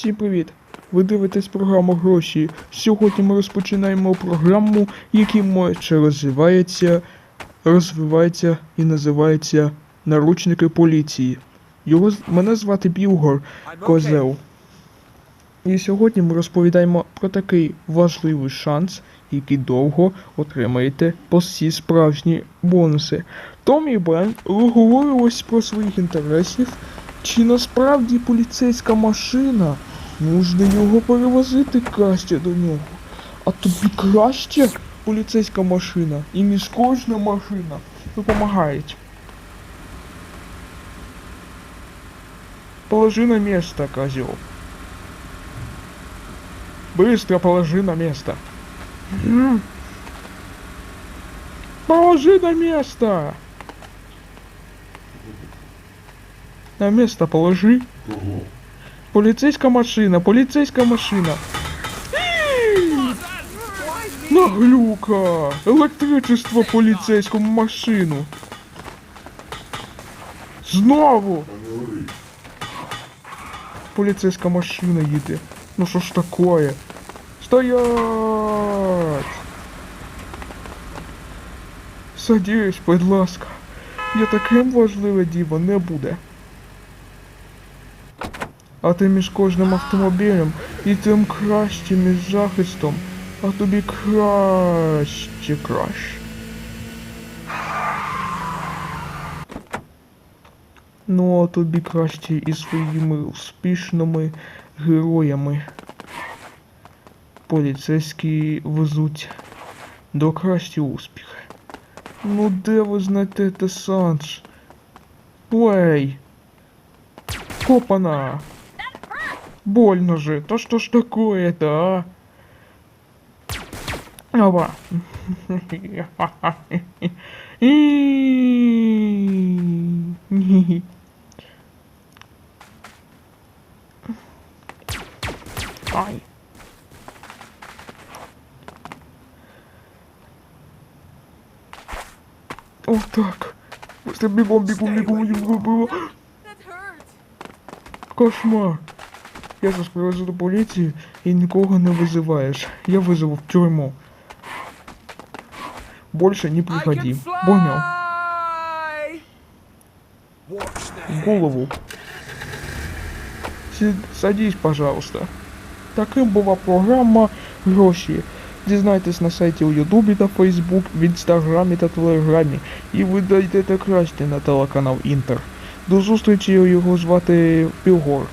Всім привіт! Ви дивитесь програму Гроші. Сьогодні ми розпочинаємо програму, яка майже розвивається, розвивається і називається Наручники поліції. Його мене звати Білгор Козел. І сьогодні ми розповідаємо про такий важливий шанс, який довго отримаєте по всі справжні бонуси. Том і Бен розговорились про своїх інтересів, чи насправді поліцейська машина можна його перевозити краще до нього. А тобі краще поліцейська машина і між кожна машина допомагають. Положи на место, козел. Быстро положи на место. М. Положи на место. На место положи. Поліцейська машина, поліцейська машина. Наглюка! Електричество поліцейську машину. Знову! Поліцейська машина їде. Ну що ж такое? Стоять! Садись, будь ласка. Я таким важливе діло не буде. А ти між кожним автомобілем і тим краще між захистом, а тобі краще краще. Ну, а тобі краще із своїми успішними героями. Поліцейські везуть до кращі успіхи. Ну де ви знайдете Санж? Ой! Опана! Больно же, то что ж такое-то, а? Ава. Ай. О, так. Быстро бегом, бегом, бегом, бегом, бегом. Кошмар. Я зараз привезу до поліції і нікого не визиваєш. Я визову в тюрму. Больше не приходи. Понял? В голову. Садись, пожалуйста. Таким була програма Гроші. Дізнайтесь на сайті у Ютубі та Фейсбук, в Інстаграмі та Телеграмі. І ви дійдете краще на телеканал Інтер. До зустрічі його звати Білгор.